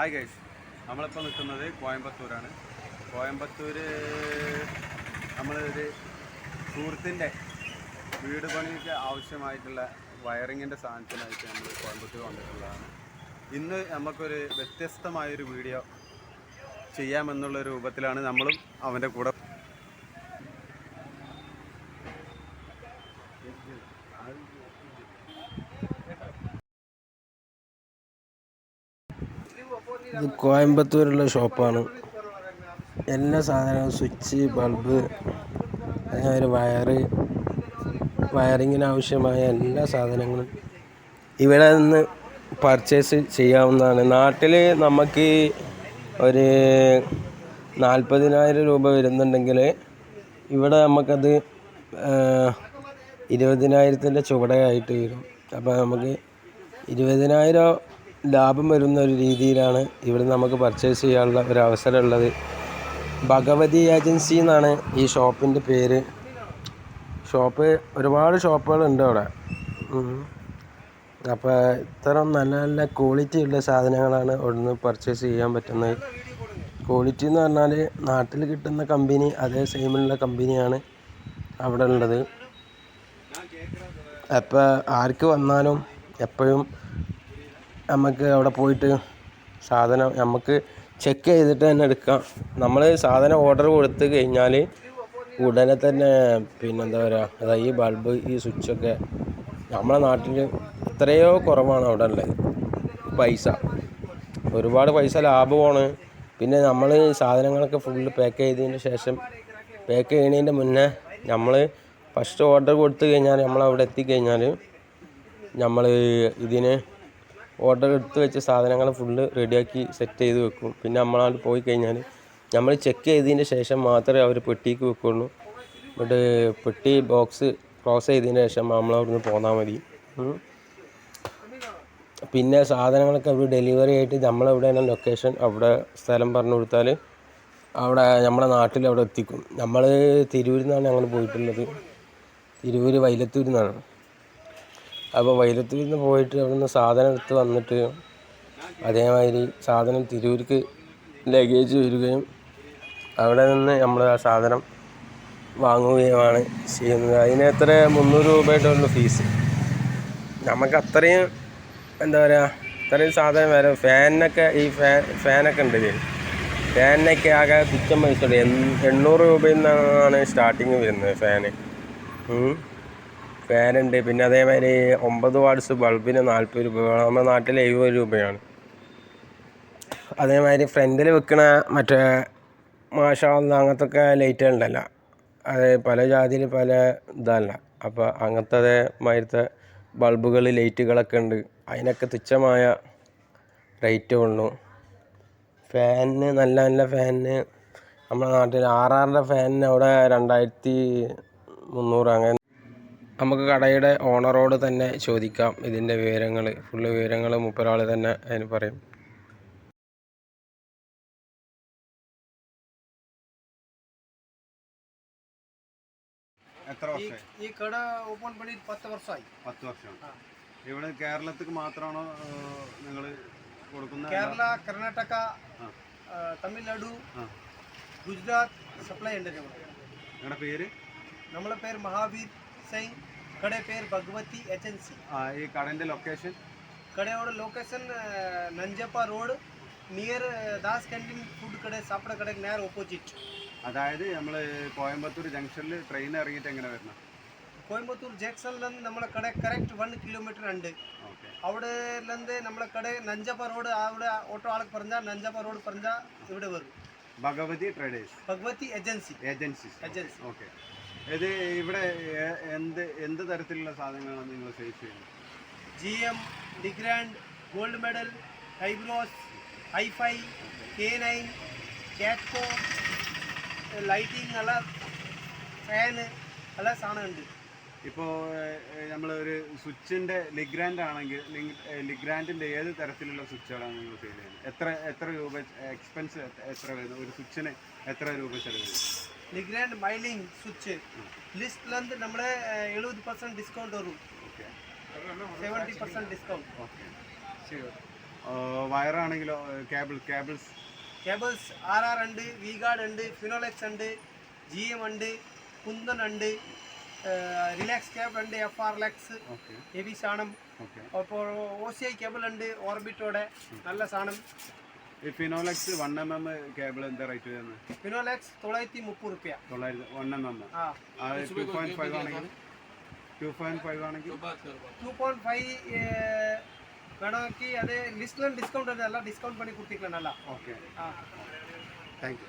Hi guys നമ്മളിപ്പോൾ നിൽക്കുന്നത് കോയമ്പത്തൂരാണ്. കോയമ്പത്തൂര് നമ്മളൊരു സുഹൃത്തിന്റെ വീട് പണിക്ക് ആവശ്യമായിട്ടുള്ള വയറിങ്ങിന്റെ സാധനത്തിനായിട്ട് നമ്മൾ കോയമ്പത്തൂർ വന്നിട്ടുള്ളതാണ്. ഇന്ന് നമുക്കൊരു വ്യത്യസ്തമായൊരു വീഡിയോ ചെയ്യാമെന്നുള്ള രൂപത്തിലാണ് നമ്മളും അവന്റെ കൂടെ ഇത് കോയമ്പത്തൂരുള്ള ഷോപ്പാണ്. എല്ലാ സാധനവും സ്വിച്ച് ബൾബ് ഒരു വയറ് വയറിങ്ങിന് ആവശ്യമായ എല്ലാ സാധനങ്ങളും ഇവിടെ നിന്ന് പർച്ചേസ് ചെയ്യാവുന്നതാണ്. നാട്ടിൽ നമുക്ക് ഒരു നാൽപ്പതിനായിരം രൂപ വരുന്നുണ്ടെങ്കിൽ ഇവിടെ നമുക്കത് ഇരുപതിനായിരത്തിന്റെ ചുവടയായിട്ട് വരും. അപ്പോൾ നമുക്ക് ഇരുപതിനായിരം ലാഭം വരുന്ന ഒരു രീതിയിലാണ് ഇവിടെ നമുക്ക് പർച്ചേസ് ചെയ്യാനുള്ള ഒരു അവസരം ഉള്ളത് ഭഗവതി ഏജൻസി എന്നാണ് ഈ ഷോപ്പിന്റെ പേര്. ഷോപ്പ് ഒരുപാട് ഷോപ്പുകളുണ്ട് അവിടെ. അപ്പോൾ ഇത്തരം നല്ല നല്ല ക്വാളിറ്റി ഉള്ള സാധനങ്ങളാണ് ഇവിടുന്ന് പർച്ചേസ് ചെയ്യാൻ പറ്റുന്നത്. ക്വാളിറ്റി എന്ന് പറഞ്ഞാൽ നാട്ടിൽ കിട്ടുന്ന കമ്പനി അതേ സെയിമുള്ള കമ്പനിയാണ് അവിടെ ഉള്ളത്. അപ്പോൾ ആർക്ക് വന്നാലും എപ്പോഴും നമുക്ക് അവിടെ പോയിട്ട് സാധനം നമുക്ക് ചെക്ക് ചെയ്തിട്ട് തന്നെ എടുക്കാം. നമ്മൾ സാധനം ഓർഡർ കൊടുത്തു കഴിഞ്ഞാൽ ഉടനെ തന്നെ പിന്നെന്താ പറയുക അതായത് ഈ ബൾബ് ഈ സ്വിച്ചൊക്കെ നമ്മളെ നാട്ടിൽ എത്രയോ കുറവാണ് അവിടെ ഉള്ളത്. പൈസ. ഒരുപാട് പൈസ ലാഭമാണ്. പിന്നെ നമ്മൾ സാധനങ്ങളൊക്കെ ഫുള്ള് പാക്ക് ചെയ്തതിന് ശേഷം പാക്ക് ചെയ്യുന്നതിന്റെ മുന്നേ നമ്മൾ ഫസ്റ്റ് ഓർഡർ കൊടുത്തു കഴിഞ്ഞാൽ നമ്മൾ അവിടെ എത്തിക്കഴിഞ്ഞാൽ നമ്മൾ ഇതിന് ഓർഡർ എടുത്ത് വെച്ച സാധനങ്ങൾ ഫുള്ള് റെഡിയാക്കി സെറ്റ് ചെയ്ത് വെക്കും. പിന്നെ നമ്മളാണ്ട് പോയി കഴിഞ്ഞാൽ നമ്മൾ ചെക്ക് ചെയ്തതിന് ശേഷം മാത്രമേ അവർ പെട്ടിക്ക് വെക്കുള്ളൂ. എന്നിട്ട് പെട്ടി ബോക്സ് ക്ലോസ് ചെയ്തതിന് ശേഷം നമ്മളവിടുന്ന് പോന്നാൽ മതി. പിന്നെ സാധനങ്ങളൊക്കെ അവർ ഡെലിവറി ആയിട്ട് നമ്മളെവിടെയാണ് ലൊക്കേഷൻ അവിടെ സ്ഥലം പറഞ്ഞു കൊടുത്താൽ അവിടെ നമ്മുടെ നാട്ടിൽ അവിടെ എത്തിക്കും. നമ്മൾ തിരൂരിൽ നിന്നാണ് ഞങ്ങൾ പോയിട്ടുള്ളത്. തിരൂർ വൈലത്തൂരിൽ നിന്നാണ് അപ്പോൾ വൈലത്തിൽ നിന്ന് പോയിട്ട് അവിടെ നിന്ന് സാധനം എടുത്ത് വന്നിട്ട് അതേമാതിരി സാധനം തിരൂർക്ക് ലഗേജ് വരികയും അവിടെ നിന്ന് നമ്മൾ ആ സാധനം വാങ്ങുകയുമാണ് ചെയ്യുന്നത്. അതിന് എത്ര? മുന്നൂറ് രൂപയായിട്ടുള്ള ഫീസ് നമുക്ക് അത്രയും എന്താ പറയുക അത്രയും സാധനം വരെ. ഫാനിനൊക്കെ ഈ ഫാൻ ഫാനൊക്കെ ഉണ്ട് ഇതിൽ ഫാനിനൊക്കെ ആകെ തുച്ഛം പൈസ എണ്ണൂറ് രൂപയിൽ നിന്നാണ് സ്റ്റാർട്ടിങ് വരുന്നത് ഫാന്. ഫാനുണ്ട് പിന്നെ അതേമാതിരി ഒമ്പത് വാട്സ് ബൾബിന് നാൽപ്പത് രൂപ നമ്മുടെ നാട്ടിൽ എഴുപത് രൂപയാണ്. അതേമാതിരി ഫ്രണ്ടിൽ വെക്കണ മറ്റേ മാഷാവുന്ന അങ്ങനത്തെ ഒക്കെ ലൈറ്റ് ഉണ്ടല്ലോ അത് പല ജാതിയിൽ പല ഇതല്ല. അപ്പോൾ അങ്ങനത്തെ അതേമാതിരത്തെ ബൾബുകൾ ലൈറ്റുകളൊക്കെ ഉണ്ട്. അതിനൊക്കെ തുച്ഛമായ റേറ്റ് ഉള്ളൂ. ഫാനിന് നല്ല നല്ല ഫാനിന് നമ്മുടെ നാട്ടിൽ ആറാറിന്റെ ഫാനിന് അവിടെ രണ്ടായിരത്തി മുന്നൂറ് അങ്ങനെ നമുക്ക് കടയുടെ ഓണറോട് തന്നെ ചോദിക്കാം ഇതിന്റെ വിവരങ്ങൾ. ഫുള്ള് വിവരങ്ങൾ മുപ്പരാൾ തന്നെ അതിന് പറയും. എത്ര വർഷമായി? ഈ കട ഓപ്പൺ പണി പത്ത് വർഷമായി. പത്ത് വർഷം. ഇവിടെ കേരളത്തിക്ക് മാത്രമാണോ നിങ്ങൾ കൊടുക്കുന്ന കേരള കർണാടക തമിഴ്നാടു ഗുജറാത്ത് സപ്ലൈ ഉണ്ട് നമ്മൾ നിങ്ങളുടെ പേര്? നമ്മളെ പേര് മഹാവീർ സിംഗ് കട പേര് ഭഗവതി ഏജൻസി ആ ഈ കടന്റെ location കടയോട് location Nanjappa road near Das canteen food കട സാപ്പിട കട നേർ ഓപ്പോസിറ്റ് അതായത് നമ്മൾ കോയമ്പത്തൂർ ജംഗ്ഷനിൽ ട്രെയിൻ ഇറങ്ങിയിട്ട് എങ്ങനെ വരണം? കോയമ്പത്തൂർ ജംഗ്ഷനിൽ നിന്ന് നമ്മളെ കട കറക്റ്റ് വൺ കിലോമീറ്റർ ഉണ്ട്. അവിടെ നിന്ന് നമ്മളെ കട നഞ്ചപ്പ റോഡ് അവിടെ ഓട്ടോ ആൾക്ക് പറഞ്ഞാൽ നഞ്ചപ്പ റോഡ് പറഞ്ഞാൽ ഇവിടെ വരും. Bhagavathi traders Bhagavathi agency agency agency okay. ഇത് ഇവിടെ എന്ത് എന്ത് തരത്തിലുള്ള സാധനങ്ങളാണ് നിങ്ങൾ സേഫ് ചെയ്യുന്നത്? ജി എം ഡിഗ്രാൻഡ് ഗോൾഡ് മെഡൽ ഹൈബ്രോസ് ഹൈഫൈ കെ നൈൻ കാറ്റ്കോ ലൈറ്റിംഗ് അല്ല ഫാന് എല്ലാ സാധനമുണ്ട് ഇപ്പോൾ നമ്മളൊരു സ്വിച്ചിന്റെ ലിഗ്രാൻഡ് ആണെങ്കിൽ ലിഗ്രാൻഡിന്റെ ഏത് തരത്തിലുള്ള സ്വിച്ചുകളാണ് നിങ്ങൾ സെയിൽ ചെയ്യുന്നത്? എത്ര എത്ര രൂപ എക്സ്പെൻസ് എത്ര വരുന്നത് ഒരു സ്വിച്ചിന് എത്ര രൂപ ചെലവ് വരുന്നത് ഡിഗ്രാൻഡ് മൈലിംഗ് സ്വിച്ച് ലിസ്റ്റിലെന്ത് നമ്മളെ എഴുപത് പെർസെന്റ് ഡിസ്കൗണ്ട് വരും. Seventy percent discount വയറാണെങ്കിലോ cable cables cables R R ഉണ്ട് വി ഗാർഡ് ഉണ്ട് ഫിനോലെക്സ് ഉണ്ട് ജി എം ഉണ്ട് കുന്തൻ ഉണ്ട് റിലാക്സ് കേബിൾ ഉണ്ട് എഫ് ആർ ലെക്സ് ഹെവി സാധനം. ഓക്കെ അപ്പോൾ ഒ സി ഐ കേബിൾ ഉണ്ട് ഓർബിറ്റോടെ നല്ല സാധനം. Finolex one M M cable എന്താ റേറ്റ് വരുന്നത്? ഫിനോലക്സ് തൊള്ളായിരത്തി മുപ്പത് റുപ്യ. തൊള്ളായിരത്തി വൺ എം എം. ഫൈവ് ആണെങ്കിൽ? ടു പോയിന്റ് ഫൈവ് ആണെങ്കിൽ? ടു പോയിന്റ് ഫൈവ് വേണമെങ്കിൽ അത് ലിസ്റ്റിലും ഡിസ്കൗണ്ട് അല്ല ഡിസ്കൗണ്ട് പണി കൊടുത്തിക്കലല്ല ഓക്കെ താങ്ക് യു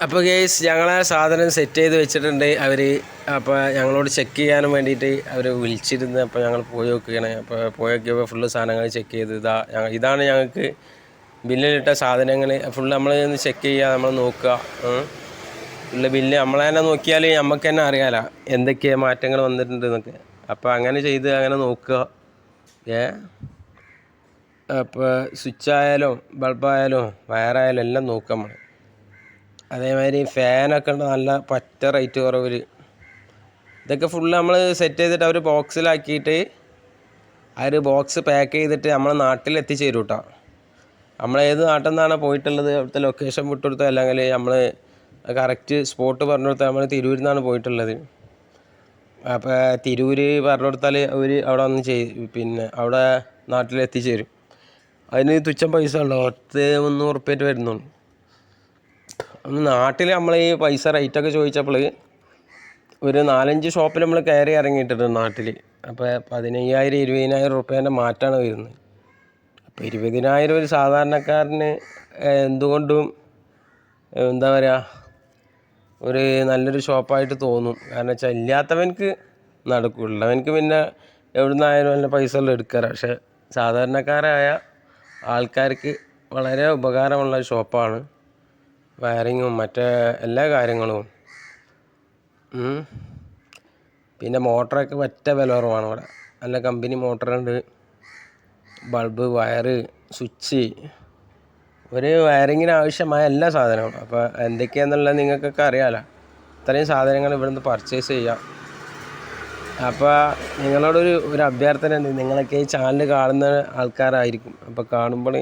അപ്പോൾ കേസ് ഞങ്ങളെ സാധനം സെറ്റ് ചെയ്ത് വെച്ചിട്ടുണ്ട്. അവർ അപ്പോൾ ഞങ്ങളോട് ചെക്ക് ചെയ്യാനും വേണ്ടിയിട്ട് അവർ വിളിച്ചിരുന്നു അപ്പോൾ ഞങ്ങൾ പോയി നോക്കുകയാണ്. അപ്പോൾ പോയി നോക്കിയപ്പോൾ ഫുള്ള് സാധനങ്ങൾ ചെക്ക് ചെയ്ത് ഇതാ ഇതാണ് ഞങ്ങൾക്ക് ബില്ലിലിട്ട സാധനങ്ങൾ ഫുള്ള് നമ്മൾ ഒന്ന് ചെക്ക് ചെയ്യുക നമ്മൾ നോക്കുക ഫുള്ള് ബില്ല് നമ്മൾ തന്നെ നോക്കിയാൽ നമുക്ക് തന്നെ അറിയാലോ എന്തൊക്കെ മാറ്റങ്ങൾ വന്നിട്ടുണ്ട് എന്നൊക്കെ. അപ്പോൾ അങ്ങനെ ചെയ്ത് അങ്ങനെ നോക്കുക ഏ? അപ്പോൾ സ്വിച്ച് ആയാലും ബൾബായാലും വയറായാലും എല്ലാം നോക്കാം നമ്മൾ അതേമാതിരി ഫാനൊക്കെ ഉണ്ട് നല്ല പറ്റ റേറ്റ് കുറവിൽ ഇതൊക്കെ ഫുള്ള് നമ്മൾ സെറ്റ് ചെയ്തിട്ട് അവർ ബോക്സിലാക്കിയിട്ട് ആ ഒരു ബോക്സ് പാക്ക് ചെയ്തിട്ട് നമ്മൾ നാട്ടിൽ എത്തിച്ചു തരും കേട്ടോ നമ്മൾ ഏത് നാട്ടിൽ നിന്നാണ് പോയിട്ടുള്ളത് അവിടുത്തെ ലൊക്കേഷൻ വിട്ടുകൊടുത്തോ അല്ലെങ്കിൽ നമ്മൾ കറക്റ്റ് സ്പോട്ട് പറഞ്ഞു കൊടുത്താൽ നമ്മൾ തിരൂരിൽ നിന്നാണ് പോയിട്ടുള്ളത്. അപ്പോൾ തിരൂര് പറഞ്ഞു കൊടുത്താൽ അവർ അവിടെ വന്ന് ചെയ് പിന്നെ അവിടെ നാട്ടിൽ എത്തിച്ചേരും അതിന് തുച്ഛം പൈസ ഉള്ളൂ പത്ത് മുന്നൂറ് ഉറുപ്പ്യായിട്ട് വരുന്നുള്ളൂ. നാട്ടിൽ നമ്മൾ ഈ പൈസ റേറ്റൊക്കെ ചോദിച്ചപ്പോൾ ഒരു നാലഞ്ച് ഷോപ്പിൽ നമ്മൾ കയറി ഇറങ്ങിയിട്ടുണ്ട് നാട്ടിൽ അപ്പോൾ പതിനയ്യായിരം ഇരുപതിനായിരം റുപ്യേന്റെ മാറ്റമാണ് വരുന്നത്. അപ്പോൾ ഇരുപതിനായിരം ഒരു സാധാരണക്കാരന് എന്തുകൊണ്ടും എന്താ പറയുക ഒരു നല്ലൊരു ഷോപ്പായിട്ട് തോന്നും. കാരണം വെച്ചാൽ ഇല്ലാത്തവനക്ക് നടക്കുള്ളവനക്ക് പിന്നെ എവിടുന്നായാലും നല്ല പൈസ എല്ലാം എടുക്കാറ്. പക്ഷേ സാധാരണക്കാരായ ആൾക്കാർക്ക് വളരെ ഉപകാരമുള്ള ഷോപ്പാണ് വയറിങ്ങും മറ്റേ എല്ലാ കാര്യങ്ങളും. പിന്നെ മോട്ടറൊക്കെ പറ്റ വില കുറവാണ് ഇവിടെ. നല്ല കമ്പനി മോട്ടറുണ്ട്. Bulb wire switch. ഒരു വയറിങ്ങിന് ആവശ്യമായ എല്ലാ സാധനങ്ങളും. അപ്പോൾ എന്തൊക്കെയാണെന്നുള്ളത് നിങ്ങൾക്കൊക്കെ അറിയാമല്ലോ ഇത്രയും സാധനങ്ങൾ ഇവിടുന്ന് പർച്ചേസ് ചെയ്യാം. അപ്പോൾ നിങ്ങളോടൊരു ഒരു അഭ്യർത്ഥന ഉണ്ട്. നിങ്ങളൊക്കെ ഈ ചാനൽ കാണുന്ന ആൾക്കാരായിരിക്കും. അപ്പോൾ കാണുമ്പോൾ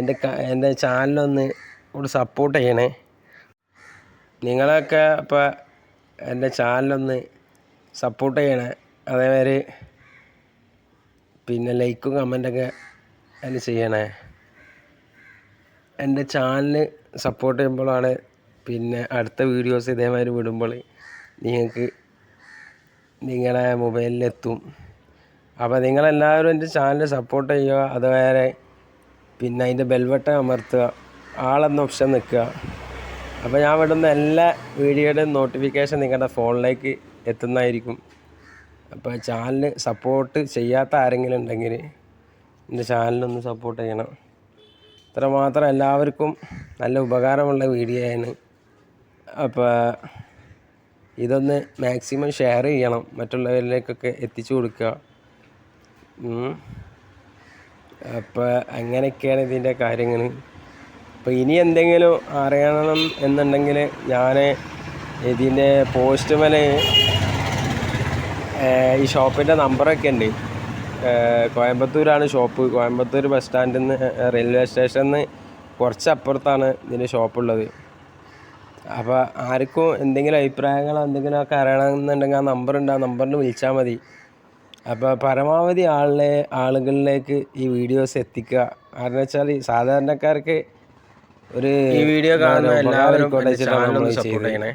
എന്റെ എന്റെ ചാനലൊന്ന് ഒരു സപ്പോർട്ട് ചെയ്യണേ. നിങ്ങളൊക്കെ അപ്പോൾ എന്റെ ചാനലൊന്ന് സപ്പോർട്ട് ചെയ്യണേ. അതേമാതിരി പിന്നെ ലൈക്കും കമന്റൊക്കെ അതിന് ചെയ്യണേ. എന്റെ ചാനൽ സപ്പോർട്ട് ചെയ്യുമ്പോഴാണ് പിന്നെ അടുത്ത വീഡിയോസ് ഇതേമാതിരി വിടുമ്പോൾ നിങ്ങൾക്ക് നിങ്ങളുടെ മൊബൈലിലെത്തും അപ്പോൾ നിങ്ങളെല്ലാവരും എന്റെ ചാനൽ സപ്പോർട്ട് ചെയ്യുക. അതുവരെ പിന്നെ അതിന്റെ ബെൽബട്ടൺ അമർത്തുക. ആളെന്ന ഓപ്ഷൻ നിൽക്കുക. അപ്പോൾ ഞാൻ വിടുന്ന എല്ലാ വീഡിയോയുടെയും നോട്ടിഫിക്കേഷൻ നിങ്ങളുടെ ഫോണിലേക്ക് എത്തുന്നതായിരിക്കും. അപ്പോൾ ചാനൽ സപ്പോർട്ട് ചെയ്യാത്ത ആരെങ്കിലും ഉണ്ടെങ്കിൽ എന്റെ ചാനലൊന്ന് സപ്പോർട്ട് ചെയ്യണം. ഇത്രമാത്രം എല്ലാവർക്കും നല്ല ഉപകാരമുള്ള വീഡിയോ ആണ്. അപ്പോൾ ഇതൊന്ന് മാക്സിമം ഷെയർ ചെയ്യണം. മറ്റുള്ളവരിലേക്കൊക്കെ എത്തിച്ചു കൊടുക്കുക. അപ്പോൾ അങ്ങനെയൊക്കെയാണ് ഇതിന്റെ കാര്യങ്ങൾ. അപ്പോൾ ഇനി എന്തെങ്കിലും അറിയണം എന്നുണ്ടെങ്കിൽ ഞാൻ ഇതിന്റെ പോസ്റ്റ് മേലെ ഈ ഷോപ്പിന്റെ നമ്പറൊക്കെ ഉണ്ട്. കോയമ്പത്തൂരാണ് ഷോപ്പ്. കോയമ്പത്തൂർ ബസ് സ്റ്റാൻഡിൽ നിന്ന് റെയിൽവേ സ്റ്റേഷനിൽ നിന്ന് കുറച്ച് അപ്പുറത്താണ് ഇതിന്റെ ഷോപ്പുള്ളത് അപ്പോൾ ആർക്കും എന്തെങ്കിലും അഭിപ്രായങ്ങളോ എന്തെങ്കിലുമൊക്കെ അറിയണമെന്നുണ്ടെങ്കിൽ ആ നമ്പറുണ്ട് ആ നമ്പറിന് വിളിച്ചാൽ മതി. അപ്പോൾ പരമാവധി ആളിലെ ആളുകളിലേക്ക് ഈ വീഡിയോസ് എത്തിക്കുക. കാരണം വെച്ചാൽ സാധാരണക്കാർക്ക് ഒരു ഈ വീഡിയോ കാണുന്ന എല്ലാവരും ചാനൽ സപ്പോർട്ട് ചെയ്യണേ.